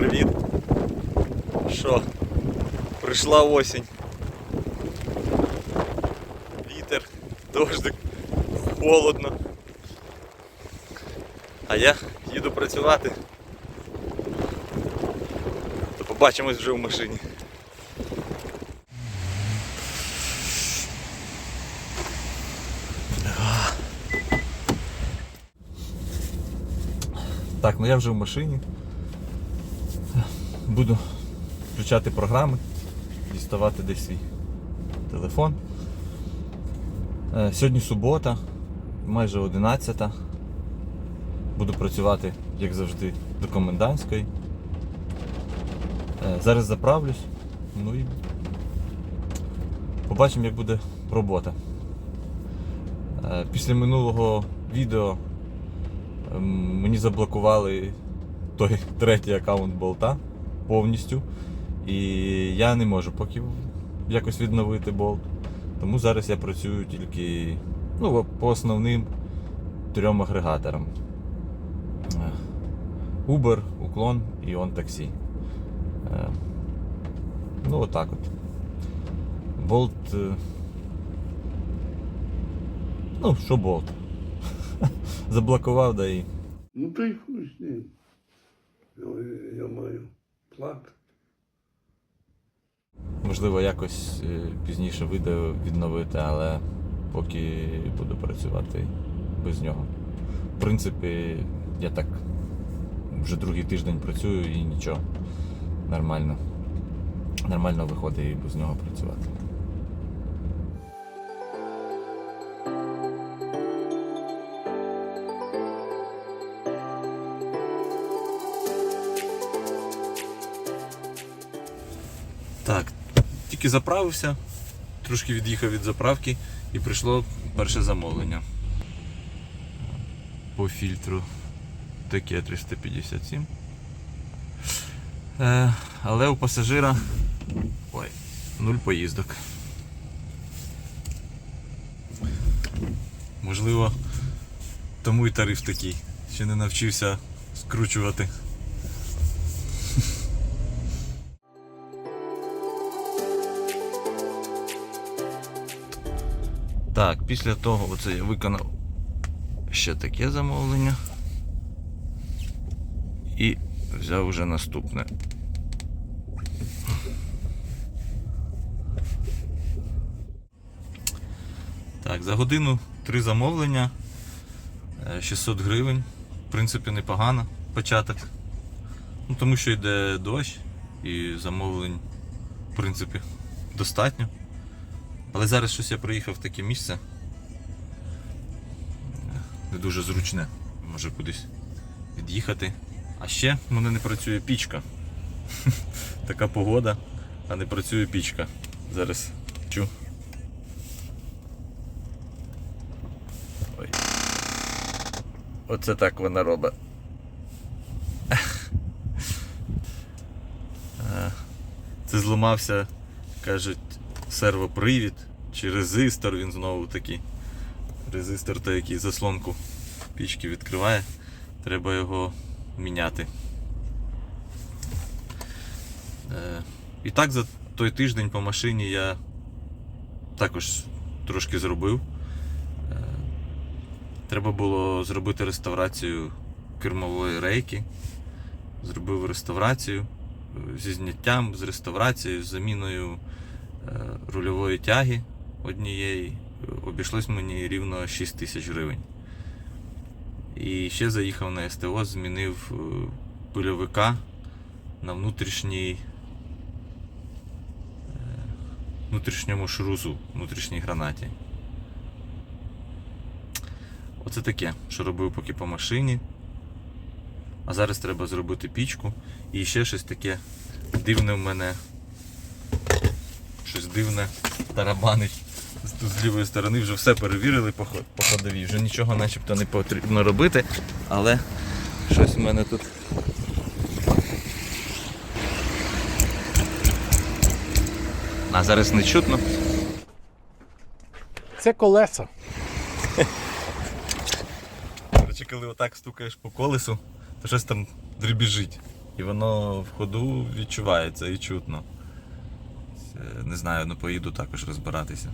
привіт. Що? Прийшла осінь. Вітер, дождик, холодно. А я їду працювати. То побачимось вже в машині. Так, ну я вже в машині. Буду включати програми, діставати десь свій телефон. Е, Сьогодні субота, майже 11. Буду працювати, як завжди, до комендантської. Е, Зараз заправлюсь. Ну і побачимо, як буде робота. Е, Після минулого відео Ем, Мені заблокували той третій аккаунт болта повністю. І я не можу поки якось відновити болт. Тому зараз я працюю тільки ну, по основним трьом агрегаторам. Е, Uber, Уклон і OnTaxi. Е, Ну, отак от. Болт. е, Ну, що болт? Заблокував, да і. Ну й хуй з ним. Я маю плакати. Можливо, якось е, пізніше відео відновити, але поки буду працювати без нього. В принципі, я так вже другий тиждень працюю і нічого. Нормально. Нормально виходить і без нього працювати. Тільки заправився, трошки від'їхав від заправки і прийшло перше замовлення. По фільтру таке 357. Е, але у пасажира ой, нуль поїздок. Можливо, тому і тариф такий. Ще не навчився скручувати. Так, після того оце я виконав ще таке замовлення. І взяв уже наступне. Так, за годину три замовлення. е, 600 гривень. В принципі, непогано початок. Ну, тому що йде дощ і замовлень, в принципі, достатньо. Але зараз щось я приїхав в таке місце. Не дуже зручне. Може кудись від'їхати. А ще в мене не працює пічка. Така погода, а не працює пічка. Зараз чу. Ой. Оце так вона робить. Е, Це зламався, кажуть, сервопривід чи резистор, він знову такий. Резистор той, який заслонку пічки відкриває. Треба його міняти. Е, І так за той тиждень по машині я також трошки зробив. Е, Треба було зробити реставрацію кермової рейки. Зробив реставрацію е, зі зняттям, з реставрацією, з заміною рульової тяги однієї. Обійшлось мені рівно 6 тисяч гривень. І ще заїхав на СТО, змінив е, пильовика на внутрішній е, внутрішньому шрузу, внутрішній гранаті. Оце таке, що робив поки по машині. А зараз треба зробити пічку. І ще щось таке дивне в мене. Щось дивне тарабанить. З- Тут з лівої сторони вже все перевірили по ход- ходовій. Вже нічого начебто не потрібно робити, але щось в мене тут. А зараз не чутно. Це колеса. Короче, коли отак стукаєш по колесу, то щось там дребіжить. і воно в ходу відчувається і чутно. Е, Не знаю, ну поїду також розбиратися.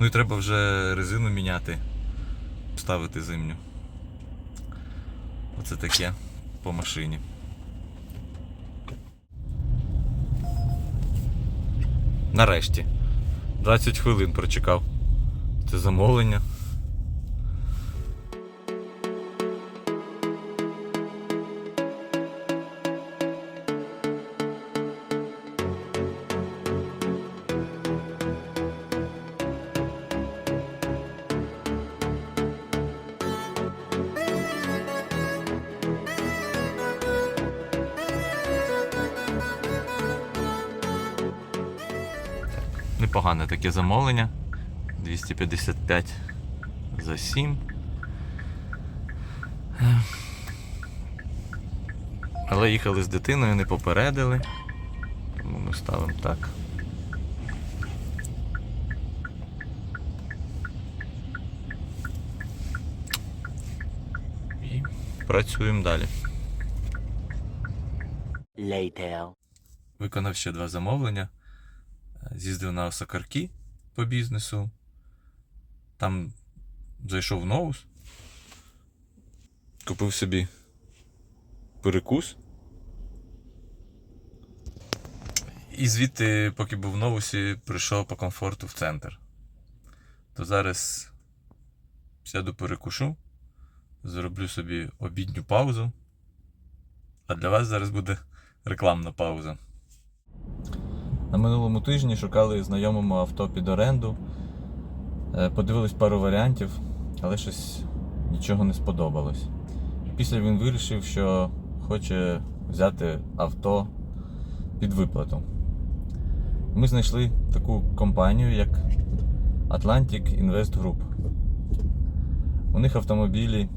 Ну і треба вже резину міняти, ставити зимню. Оце таке по машині. Нарешті. 20 хвилин прочекав. Це замовлення. Таке замовлення. 255 за 7. Але їхали з дитиною, не попередили. Тому ми ставимо так. І працюємо далі. Later. Виконав ще два замовлення. З'їздив на Осакарки по бізнесу. Там зайшов в Ноус. Купив собі перекус. І звідти, поки був в Новусі, прийшов по комфорту в центр. То зараз сяду перекушу, зроблю собі обідню паузу. А для вас зараз буде рекламна пауза. На минулому тижні шукали знайомому авто під оренду. Е, Подивились пару варіантів, але щось нічого не сподобалось. Після він вирішив, що хоче взяти авто під виплату. Ми знайшли таку компанію, як Atlantic Invest Group. У них автомобілі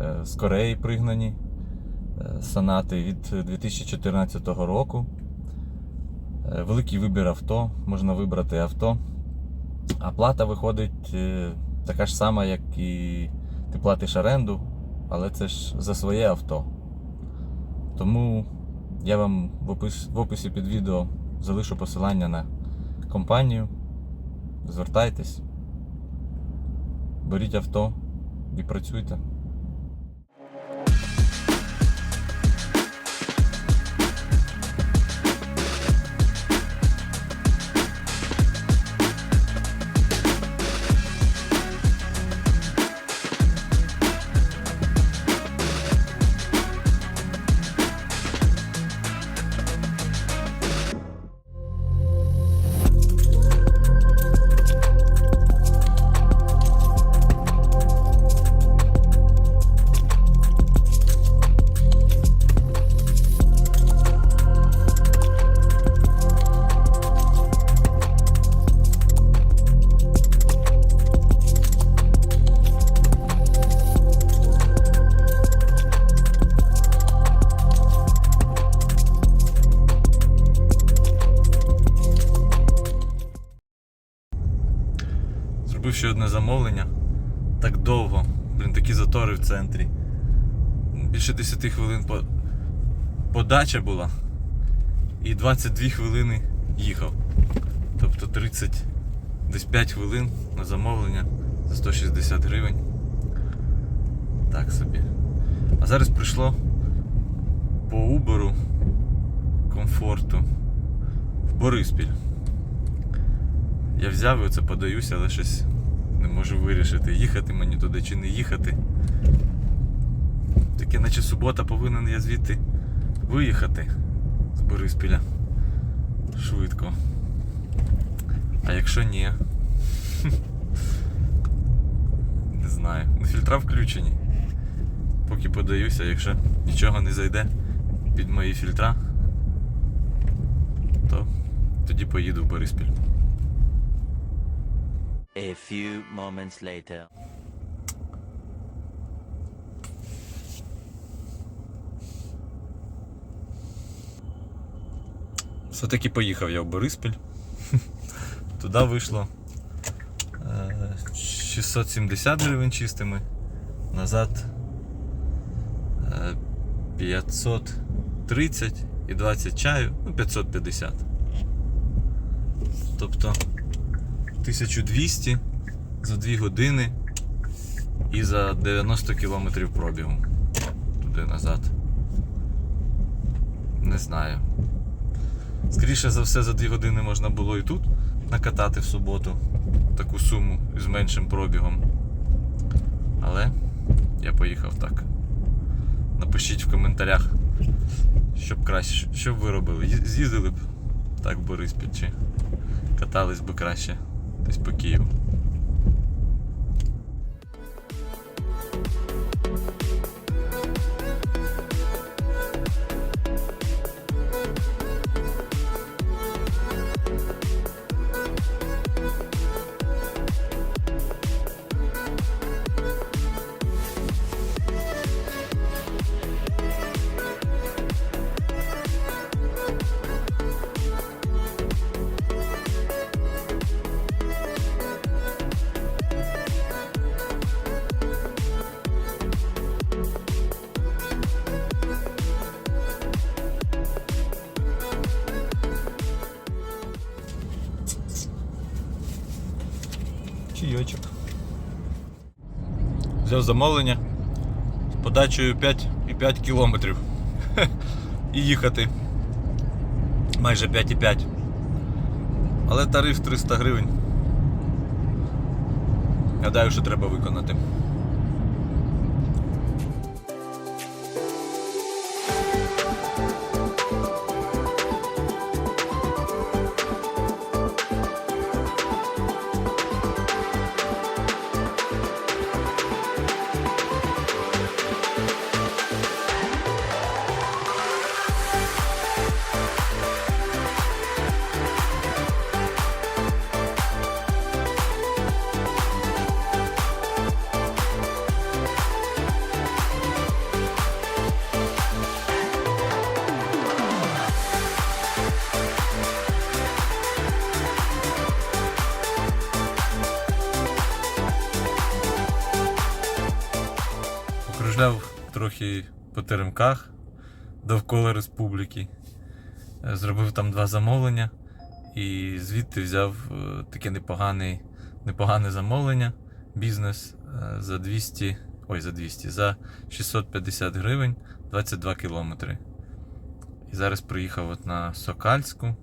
е, з Кореї пригнані, е, сонати від 2014 року. Е, Великий вибір авто, можна вибрати авто. А плата виходить е, така ж сама, як і ти платиш оренду, але це ж за своє авто. Тому я вам в, опис, в описі під відео залишу посилання на компанію. Звертайтесь, беріть авто і працюйте. Одне замовлення. Так довго. Блін, такі затори в центрі. Більше 10 хвилин по... подача була. І 22 хвилини їхав. Тобто 30, десь 5 хвилин на замовлення за 160 гривень. Так собі. А зараз прийшло по Uber комфорту в Бориспіль. Я взяв і оце подаюся, але щось не можу вирішити, їхати мені туди чи не їхати. Таке наче субота повинен я звідти виїхати з Бориспіля. Швидко. А якщо ні? Не знаю. Фільтра включені. Поки подаюся, якщо нічого не зайде під мої фільтра, то тоді поїду в Бориспіль. A few moments later. Все-таки поїхав я в Бориспіль. Туди вийшло е, 670 гривень чистими. Назад е, 530 і 20 чаю, ну 550. Тобто 1200 за 2 години і за 90 кілометрів пробігу. Туди назад. Не знаю. Скоріше за все, за 2 години можна було і тут накатати в суботу таку суму з меншим пробігом. Але я поїхав так. Напишіть в коментарях, щоб краще, що б ви робили. З'їздили б так в Бориспіль чи катались би краще десь по Києву. Чайочок. Взяв замовлення з подачею 5,5 кілометрів. І їхати майже 5,5. Але тариф 300 гривень. Гадаю, що треба виконати. Покружляв трохи по теремках довкола республіки. Е, Зробив там два замовлення і звідти взяв е, таке непогане, непогане замовлення. Бізнес е, за 200, ой, за 200, за 650 гривень 22 кілометри. І зараз приїхав от на Сокальську.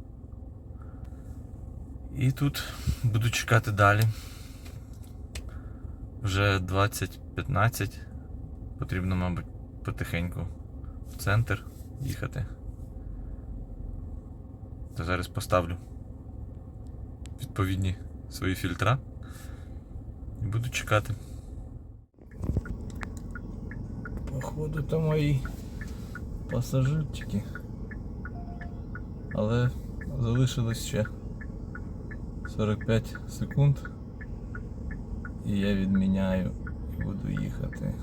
І тут буду чекати далі. Вже 20.15. Потрібно, мабуть, потихеньку в центр їхати. То зараз поставлю відповідні свої фільтра і буду чекати. Походу то мої пасажирчики. Але залишилось ще 45 секунд. І я відміняю і буду їхати.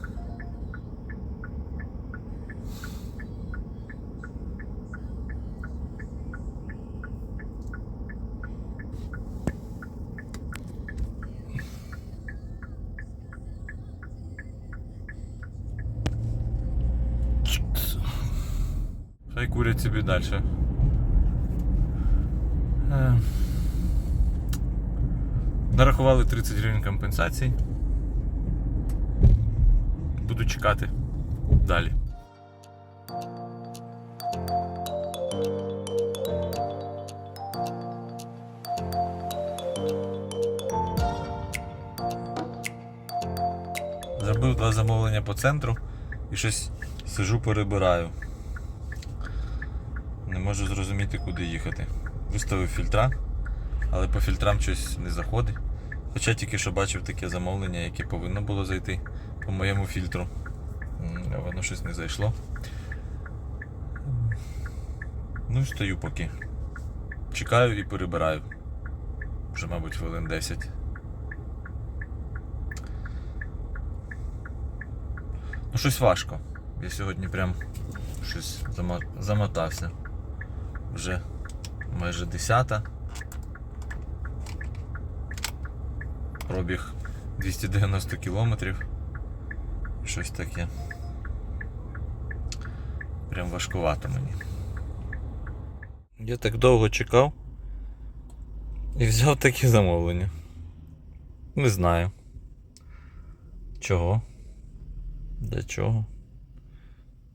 Курять собі далі. Е, Нарахували 30 гривень компенсації. Буду чекати далі. Зробив два замовлення по центру і щось сижу перебираю. Не можу зрозуміти, куди їхати. Виставив фільтра, але по фільтрам щось не заходить. Хоча тільки що бачив таке замовлення, яке повинно було зайти по моєму фільтру. Воно щось не зайшло. Ну і стою поки. Чекаю і перебираю. Вже, мабуть, хвилин 10. Ну, щось важко. Я сьогодні прям щось замотався. Вже майже 10. Пробіг 290 кілометрів. Щось таке. Прям важкувато мені. Я так довго чекав і взяв таке замовлення. Не знаю. Чого? Для чого?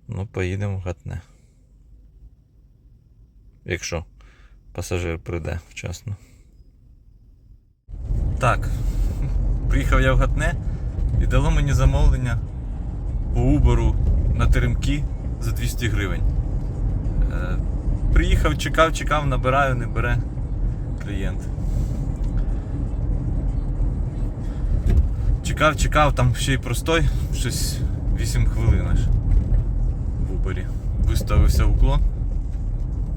Ну, поїдемо в Гатне. Якщо пасажир прийде вчасно. Так. Приїхав я в Гатне і дало мені замовлення по Убору на теремки за 200 гривень. Е, приїхав, чекав, чекав, набираю, не бере клієнт. Чекав, чекав, там ще й простой, щось 8 хвилин аж в Уборі. Виставився уклон.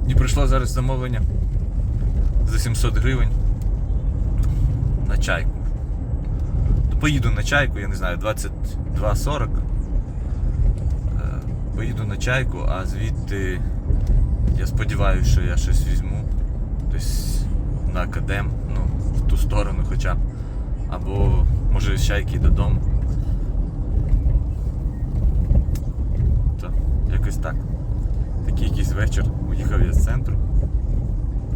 І прийшло зараз замовлення за 700 гривень на чайку. Поїду на чайку, я не знаю, 22.40. Е, Поїду на чайку, а звідти я сподіваюся, що я щось візьму. Десь на академ, ну, в ту сторону хоча б. Або може з чайки додому. То, якось так. Такий якийсь вечір. Уїхав я з центру.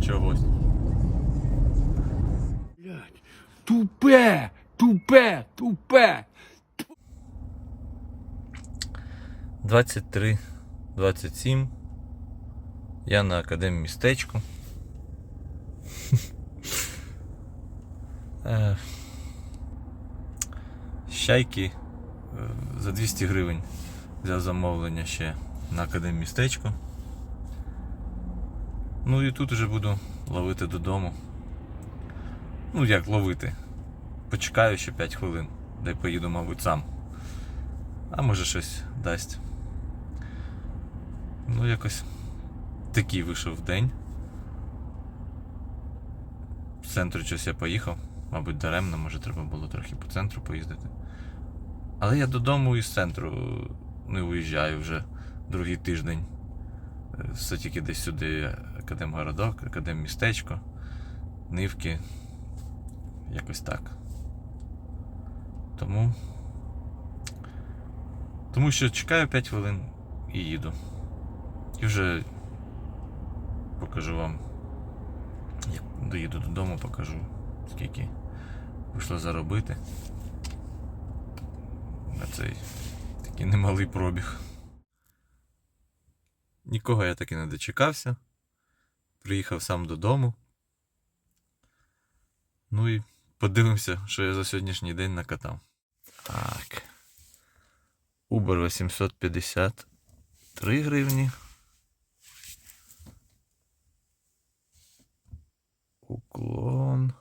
Чогось. Блядь, тупе, тупе, тупе. 23, 27. Я на академії містечку. Е, Щайки е, за 200 гривень взяв замовлення ще на академії містечку. Ну і тут вже буду ловити додому. Ну як ловити? Почекаю ще 5 хвилин, де поїду, мабуть, сам. А може щось дасть. Ну, якось такий вийшов день. В центру щось я поїхав. Мабуть, даремно, може треба було трохи по центру поїздити. Але я додому із центру не уїжджаю вже другий тиждень. Все тільки десь сюди Академгородок, Академмістечко, Нивки. Якось так. Тому. Тому що чекаю 5 хвилин і їду. І вже покажу вам, як доїду додому, покажу, скільки вийшло заробити. На цей такий немалий пробіг. Нікого я таки не дочекався. Приїхав сам додому. Ну і подивимося, що я за сьогоднішній день накатав. Так. Uber 853 гривні. Уклон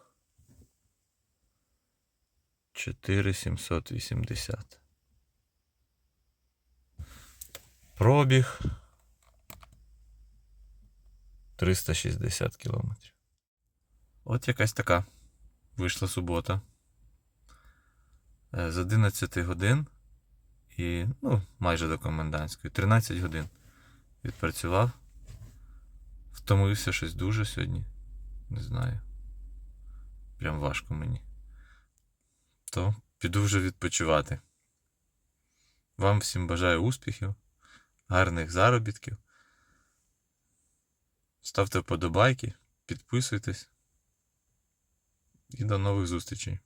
4780. Пробіг 360 кілометрів. От якась така вийшла субота. Е, З 11 годин і ну, майже до комендантської. 13 годин відпрацював. Втомився щось дуже сьогодні. Не знаю. Прям важко мені. То піду вже відпочивати. Вам всім бажаю успіхів, гарних заробітків. Ставте вподобайки, підписуйтесь. І до нових зустрічей.